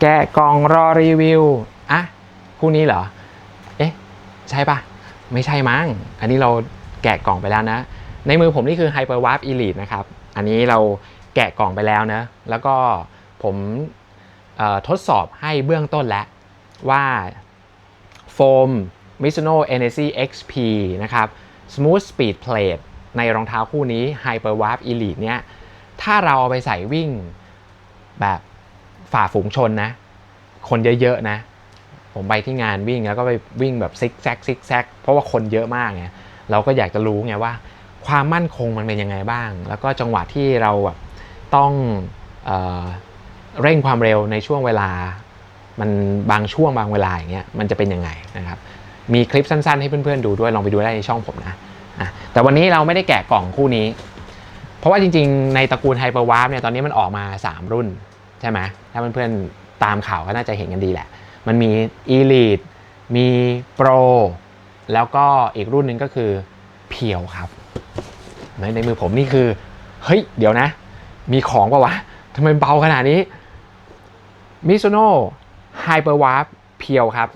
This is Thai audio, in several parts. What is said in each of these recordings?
แกะกล่องรอรีวิวอะคู่นี้เหรอ เอ๊ะ ใช่ปะไม่ใช่มั้ง อันนี้เราแกะกล่องไปแล้วนะ ในมือผมนี่คือ Hyper Warp Elite นะครับ อันนี้เราแกะกล่องไปแล้วนะ แล้วก็ผมทดสอบให้เบื้องต้นแล้วว่าโฟม Mizuno Energy XP นะครับ Smooth Speed Plate ในรองเท้าคู่นี้ Hyper Warp Elite เนี่ย ถ้าเราเอาไปใส่วิ่งแบบ ฝ่าฝูงชนนะ คนเยอะๆนะ ผมไปที่งานวิ่งแล้วก็ไปวิ่งแบบซิกแซกซิกแซกเพราะว่าคนเยอะมากไงเราก็อยากจะรู้ไงว่า ความมั่นคงมันเป็นยังไงบ้าง แล้วก็จังหวะที่เราแบบต้องเออเร่งความเร็วในช่วงเวลา มันบางช่วงบางเวลาอย่างเงี้ยมันจะเป็นยังไงนะครับมีคลิปสั้นๆ ให้เพื่อนๆดูด้วยลองไปดูได้ในช่องผมนะะแต่วันนี้เราไม่ได้แกะกล่องคู่นี้ เพราะว่าจริงๆ ในตระกูลไฮเปอร์วาร์เนี่ยตอนนี้มันออกมา 3 รุ่น ใช่ไหมถ้าเพื่อนๆตามข่าวก็น่าจะเห็นกันดีแหละ มันมี Elite มี Pro แล้วก็อีกรุ่นหนึ่งก็คือเพียวครับ ในในมือผมนี่คือ เฮ้ย เดี๋ยวนะ มีของปะวะทำไมเบาขนาดนี้ Mizuno Hyper Warp เพียวครับ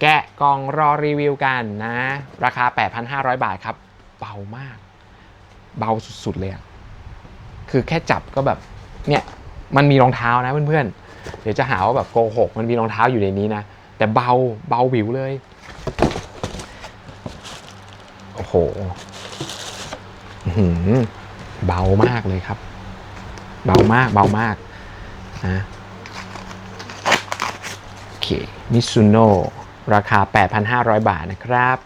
แกะกล่องรอรีวิวกันนะ ราคา 8,500 บาทครับ เบามาก เบาสุดๆเลยอะคือแค่จับก็แบบ เนี่ยมันมีรองเท้านะเพื่อนๆ เดี๋ยวจะหาว่าแบบโกหกมันมีรองเท้าอยู่ในนี้นะ แต่เบาเบาวิวเลย โอ้โหหือเบามากเลยครับ เบามากเบามากนะโอเคมิซุโนราคา 8,500 บาทนะครับ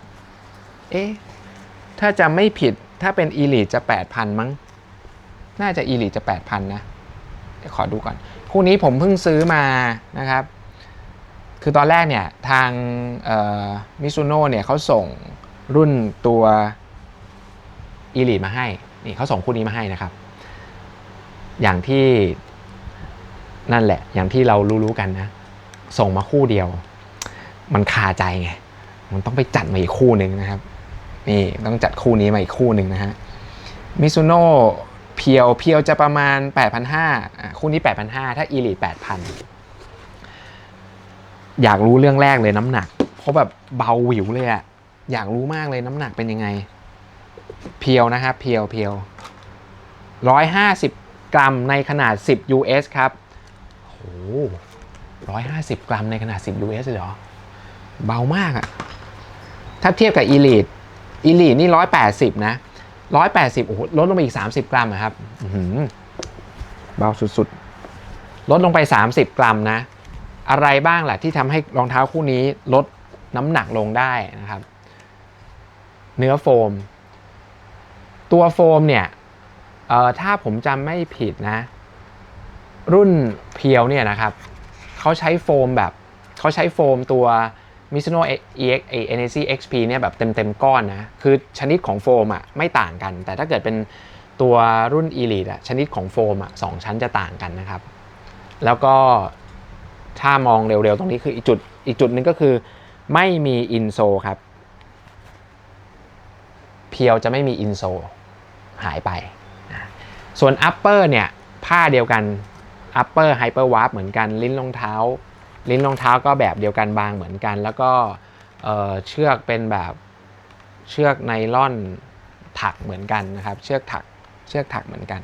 เอ๊ะ ถ้าจะไม่ผิดถ้าเป็น Elite จะ 8,000 มั้ง น่าจะ Elite จะ 8,000 นะ ดี๋ยวขอดูก่อน คู่นี้ผมเพิ่งซื้อมานะครับ คือตอนแรกเนี่ยทางมิซูโน่เนี่ยเขาส่งรุ่นตัว Elite มาให้ นี่เขาส่งคู่นี้มาให้นะครับ อย่างที่นั่นแหละ อย่างที่เรารู้ๆกันนะ ส่งมาคู่เดียว มันคาใจไง มันต้องไปจัดมาอีกคู่หนึ่งนะครับ นี่ต้องจัดคู่นี้มาอีกคู่หนึ่งนะฮะมิซูโน่ เพียวเพียวจะประมาณ 8,500คู่นี้ 8,500 ถ้าอีลิท8,000 อยากรู้เรื่องแรกเลยน้ำหนัก เพราะแบบเบาหวิวเลยอะอยากรู้มากเลยน้ำหนักเป็นยังไง เพียวนะครับ เพียวเพียว150 กรัมในขนาด 10 US ครับโอ้โห150กรัมในขนาด 10 US เลยเหรอ เบามากอะถ้าเทียบกับ Elite Elite นี่180นะ 180โอ้โหลดลงไปอีก30กรัมอะครับเบาสุดๆ ลดลงไป30กรัมนะ อะไรบ้างแหละที่ทำให้รองเท้าคู่นี้ลดน้ำหนักลงได้นะครับ เนื้อโฟม ตัวโฟมเนี่ยเอ่อถ้าผมจำไม่ผิดนะ รุ่นเพียวเนี่ยนะครับเขาใช้โฟมแบบเขาใช้โฟมตัว Mizuno EX Energy XP เนี่ยแบบเต็มเต็มก้อนนะ คือชนิดของโฟมอะไม่ต่างกัน แต่ถ้าเกิดเป็นตัวรุ่น Elite อะชนิดของโฟมอะสองชั้นจะต่างกันนะครับ แล้วก็ถ้ามองเร็วๆ ตรงนี้คืออีกจุดอีกจุดหนึ่งก็คือไม่มีอินโซครับ เพียวจะไม่มีอินโซหายไป ส่วน upper เนี่ย ผ้าเดียวกัน upper hyper warp เหมือนกัน ลิ้นรองเท้า ลิ้นรองเท้าก็แบบเดียวกันบางเหมือนกัน แล้วก็เชือกเป็นแบบเชือกไนล่อนถักเหมือนกันนะครับ เชือกถักเชือกถักเหมือนกัน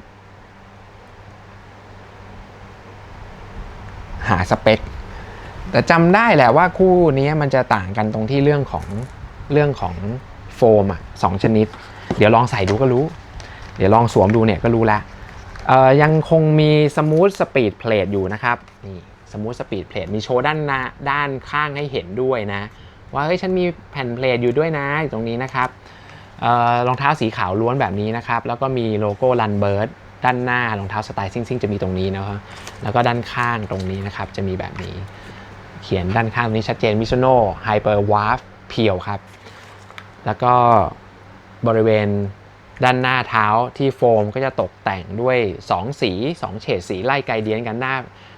หาสเปค แต่จำได้แหละว่าคู่นี้มันจะต่างกันตรงที่เรื่องของเรื่องของโฟมอะสองชนิด เดี๋ยวลองใส่ดูก็รู้ เดี๋ยวลองสวมดูเนี่ยก็รู้ละยังคงมีสมูทสปีดเพลทอยู่นะครับนี่ สมูทสปีดเพลทมีโชว์ด้านหน้าด้านข้างให้เห็นด้วยนะ ว่าเฮ้ยฉันมีแผ่นเพลทอยู่ด้วยนะอยู่ตรงนี้นะครับเอ่อรองเท้าสีขาวล้วนแบบนี้นะครับ แล้วก็มีโลโก้รันเบิร์ดด้านหน้ารองเท้าสไตล์ซิ่งซิ่งจะมีตรงนี้นะครับแล้วก็ด้านข้างตรงนี้นะครับ จะมีแบบนี้ เขียนด้านข้างนี้ชัดเจน Mizuno Hyper Warp เพียวครับ แล้วก็บริเวณ ด้านหน้าเท้าที่โฟมก็จะตกแต่งด้วย 2 สี 2 เฉดสีไล่ไกลเดียนกันหน้า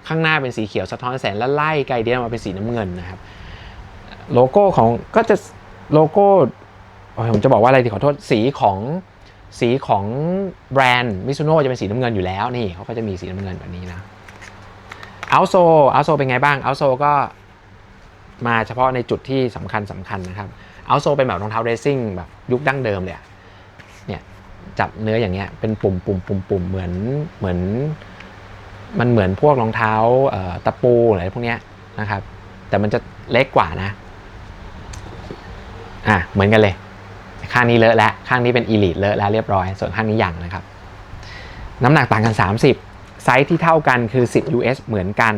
ข้างหน้าเป็นสีเขียวสะท้อนแสงแล้วไล่ไกลเดียนมาเป็นสีน้ำเงินนะครับ โลโก้ของก็จะโลโก้ผมจะบอกว่าอะไรดีขอโทษสีของสีของแบรนด์มิซูโน่จะเป็นสีน้ำเงินอยู่แล้วนี่เขาก็จะมีสีน้ำเงินแบบนี้นะเอาโซเอาโซเป็นไงบ้างเอาโซก็มาเฉพาะในจุดที่สำคัญสำคัญนะครับเอาโซเป็นแบบรองเท้าเรซิ่งแบบยุคดั้งเดิมเลย จับเนื้ออย่างเงี้ยเป็นปุ่มปุ่มปุ่มปุ่มเหมือนเหมือน มันเหมือนพวกรองเท้าตะปูอะไรพวกเนี้ยนะครับ แต่มันจะเล็กกว่านะอะเหมือนกันเลย ข้างนี้เลอะแล้วข้างนี้เป็นอีลิทเลอะแล้วเรียบร้อย ส่วนข้างนี้ยังนะครับ น้ำหนักต่างกัน 30 ไซส์ที่เท่ากันคือ 10 US เหมือนกัน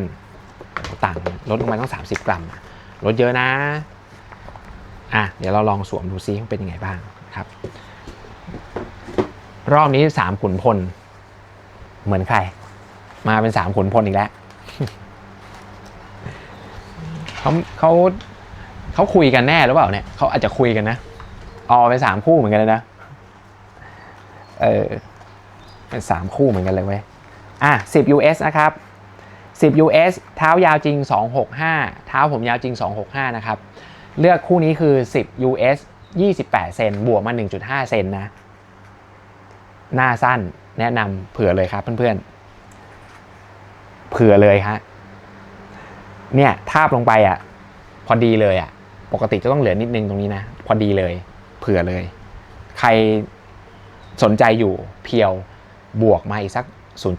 ต่างลดลงมาต้อง 30 กรัมลดเยอะนะอะเดี๋ยวเราลองสวมดูซิว่าเป็นยังไงบ้างครับ รอบนี้3ขุนพล เหมือนใคร มาเป็น3ขุนพลอีกแล้วเขาเขาเขาคุยกันแน่หรือเปล่าเนี่ยเขาอาจจะคุยกันนะออเป็นสามคู่เหมือนกันเลยนะเออเป็นสามคู่เหมือนกันเลยเว้ยอะ10 US นะครับ10 US เท้ายาวจริง265เท้าผมยาวจริง265นะครับ เลือกคู่นี้คือ10 US 28เซนบวกมา1.5เซนนะ หน้าสั้นแนะนำเผื่อเลยครับเพื่อนๆ เผื่อเลยฮะ เนี่ยทาบลงไปอะ พอดีเลยอะ ปกติจะต้องเหลือนิดนึงตรงนี้นะ พอดีเลย เผื่อเลย ใครสนใจอยู่เพียวบวกมาอีกสัก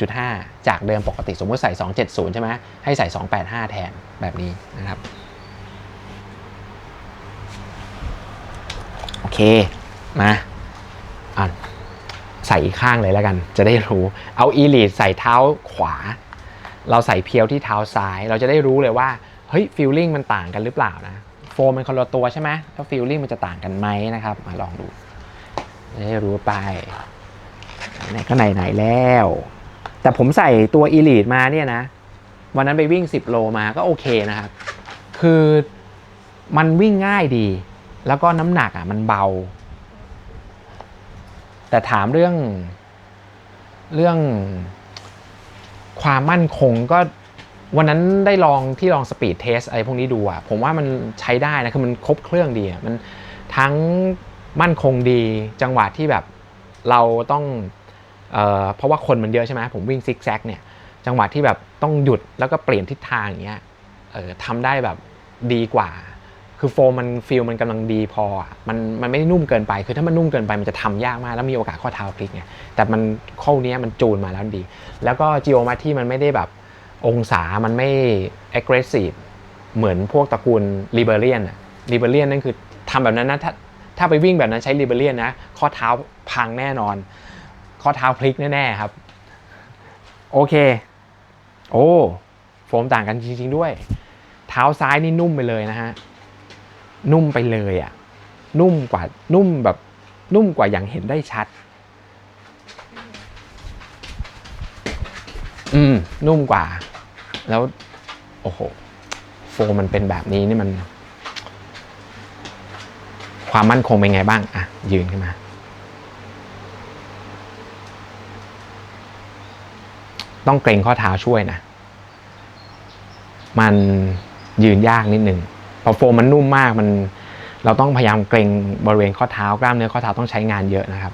0.5 จากเดิมปกติสมมติใส่ 270 ใช่ไหมให้ใส่ 285 แทนแบบนี้นะครับ โอเค มาอะ ใส่อีกข้างเลยแล้วกัน จะได้รู้ เอาอีลีดใส่เท้าขวา เราใส่เพียวที่เท้าซ้าย เราจะได้รู้เลยว่า เฮ้ยฟิลลิ่งมันต่างกันหรือเปล่านะ โฟมมันคนละตัวใช่ไหมแล้วฟิลลิ่งมันจะต่างกันไหมนะครับ มาลองดูจะได้รู้ไป ไหนก็ไหนๆแล้ว แต่ผมใส่ตัว Elite มาเนี่ยนะ วันนั้นไปวิ่ง 10 โลมาก็โอเคนะครับ คือมันวิ่งง่ายดี แล้วก็น้ำหนักอะมันเบา แต่ถามเรื่องเรื่องความมั่นคงก็วันนั้นได้ลองที่ลองสปีดเทสอะไรพวกนี้ดูอะผมว่ามันใช้ได้นะคือมันครบเครื่องดีอะมันทั้งมั่นคงดีจังหวะที่แบบเราต้องเออเพราะว่าคนมันเยอะใช่ไหมผมวิ่งซิกแซกเนี่ยจังหวะที่แบบต้องหยุดแล้วก็เปลี่ยนทิศทางอย่างเงี้ยทำได้แบบดีกว่า คือโฟมมันฟิลมันกำลังดีพอ มันมันไม่ได้นุ่มเกินไป คือถ้ามันนุ่มเกินไปมันจะทำยากมาก แล้วมีโอกาสข้อเท้าพลิกไงแต่มันข้อนี้มันจูนมาแล้วดี แล้วก็จิโอมาที่มันไม่ได้แบบองศามันไม่ aggressive เหมือนพวกตระกูล Liberian อะ Liberian นั่นคือทำแบบนั้นนะถ้าถ้าไปวิ่งแบบนั้นใช้ Liberian นะ ข้อเท้าพังแน่นอน ข้อเท้าพลิกแน่ๆครับ โอเค โอ้โฟมต่างกันจริงๆด้วย เท้าซ้ายนี่นุ่มไปเลยนะฮะ นุ่มไปเลยอะ่ะนุ่มกว่านุ่มแบบนุ่มกว่าอย่างเห็นได้ชัด อืม นุ่มกว่า แล้ว โอ้โห โฟมมันเป็นแบบนี้นี่มัน ความมั่นคงเป็นไงบ้าง อะ ยืนขึ้นมา ต้องเกรงข้อเท้าช่วยนะ มันยืนยากนิดนึง พอโฟมมันนุ่มมากมัน เราต้องพยายามเกรงบริเวณข้อเท้ากล้ามเนื้อข้อเท้าต้องใช้งานเยอะนะครับ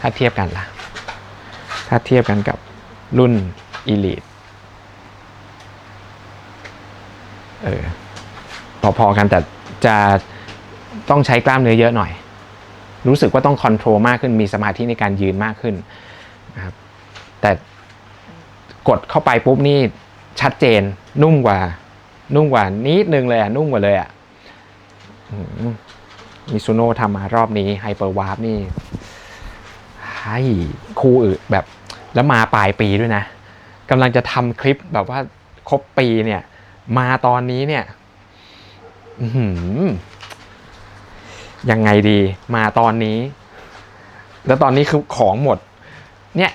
ถ้าเทียบกันล่ะ ถ้าเทียบกันกับรุ่น Elite เออพอๆกันแต่จะต้องใช้กล้ามเนื้อเยอะหน่อย รู้สึกว่าต้องคอนโทรลมากขึ้นมีสมาธิในการยืนมากขึ้นนะครับแต่กดเข้าไปปุ๊บนี่ชัดเจนนุ่มกว่า นุ่มกว่านิดนึงเลยอะ นุ่มกว่าเลยอะมิซูโน่ทำมารอบนี้ไฮเปอร์วาร์ปนี่ให้คู่อื่นแบบแล้วมาปลายปีด้วยนะกำลังจะทำคลิปแบบว่าครบปีเนี่ย มาตอนนี้เนี่ยยังไงดี มาตอนนี้ แล้วตอนนี้คือของหมด เนี่ย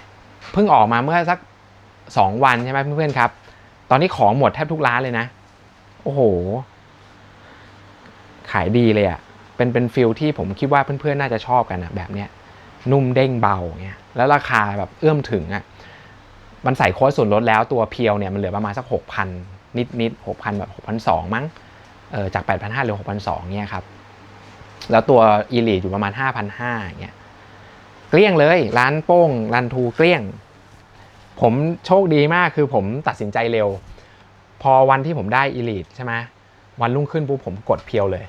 เพิ่งออกมาเมื่อสักสองวันใช่ไหมเพื่อนๆครับ ตอนนี้ของหมดแทบทุกร้านเลยนะ อ้โห ขายดีเลยอะ่ะ เป็นเป็นฟิลที่ผมคิดว่าเพื่อนๆ น่าจะชอบกันอะแบบเนี้ย นุ่มเด้งเบาเงี้ย แล้วราคาแบบเอื้อมถึงอะ่ะ มันใส่โค้ดส่วนลดแล้วตัวเพียวเนี่ยมันเหลือประมาณสักหกพันนิดนิดหกพันแบบหกพันสองมั้ง เออจากแปดพันห้าเหลือหกพันสองเนี่ยครับ แล้วตัวอีลีอยู่ประมาณห้าพันห้าเงี้ย เกลี้ยงเลย ร้านโป้งรันทูเกลี้ยง ผมโชคดีมากคือผมตัดสินใจเร็ว พอวันที่ผมได้ Elite ใช่ไหมวันรุ่งขึ้นปุ๊บผมกดเพียวเลย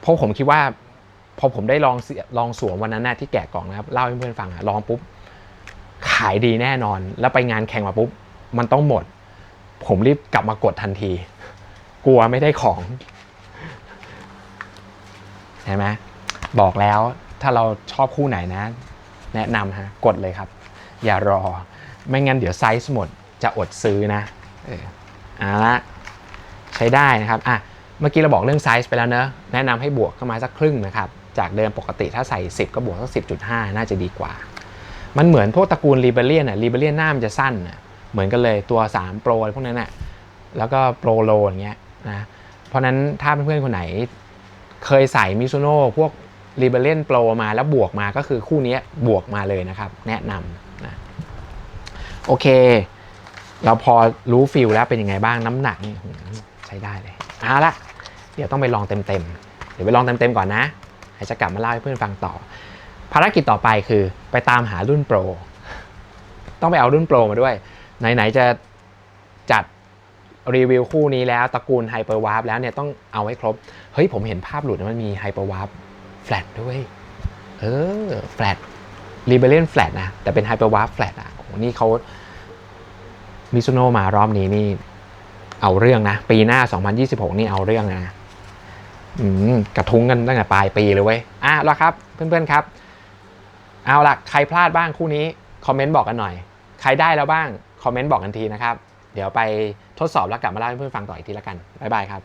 เพราะผมคิดว่า พอผมได้ลองสียลองสวมวันนั้นนะที่แกะกล่องนะครับเล่าให้เพื่อนฟังอะลองปุ๊บ ขายดีแน่นอน แล้วไปงานแข่งมาปุ๊บ มันต้องหมด ผมรีบกลับมากดทันที กลัวไม่ได้ของใช่ไหมบอกแล้วถ้าเราชอบคู่ไหนนะ แนะนำฮะกดเลยครับ อย่ารอ ไม่งั้นเดี๋ยวไซส์หมดจะอดซื้อนะเออ เอาละใช้ได้นะครับอะเมื่อกี้เราบอกเรื่องไซส์ไปแล้วเนอะแนะนำให้บวกเข้ามาสักครึ่งนะครับจากเดิมปกติถ้าใส่ 10 ก็บวกสัก 10.5 น่าจะดีกว่า มันเหมือนพวกตระกูลรีเบเลียนอะรีเบเลียนหน้ามันจะสั้นอะเหมือนกันเลยตัว3 Pro อะไรพวกนั้นอะแล้วก็โปรโลอย่างเงี้ยนะเพราะฉะนั้นถ้าเพื่อนๆคนไหน เคยใส่มิซูโน่พวกรีเบเลียนโปรมาแล้วบวกมาก็คือคู่นี้บวกมาเลยนะครับ แนะนำนะโอเค เราพอรู้ฟิลแล้วเป็นยังไงบ้างน้ำหนักนี่ใช้ได้เลยเอาละเดี๋ยวต้องไปลองเต็มๆเดี๋ยวไปลองเต็มๆก่อนนะเดี๋ยวจะกลับมาเล่าให้เพื่อนฟังต่อ ภารกิจต่อไปคือไปตามหารุ่นโปร ต้องไปเอารุ่นโปรมาด้วย ไหนๆจะจัดรีวิวคู่นี้แล้วตระกูลไฮเปอร์วาร์ปแล้วเนี่ยต้องเอาให้ครบ เฮ้ยผมเห็นภาพหลุดมันมีไฮเปอร์วาร์ปแฟลตด้วย เออแฟลตรีเบเลนแฟลตนะ แต่เป็นไฮเปอร์วาร์ปแฟลตอะโอ้โหนี่เขา มิซูโนมารอบนี้นี่เอาเรื่องนะ ปีหน้า 2026 นี่เอาเรื่องนะอืมกระทุ้งกันตั้งแต่ปลายปีเลยเว้ยอะแล้วครับ เพื่อนๆครับ เอาล่ะใครพลาดบ้างคู่นี้ คอมเมนต์บอกกันหน่อย ใครได้แล้วบ้าง คอมเมนต์บอกกันทีนะครับ เดี๋ยวไปทดสอบแล้วกลับมาเล่าให้เพื่อนฟังต่ออีกทีละกัน บ๊ายบายครับ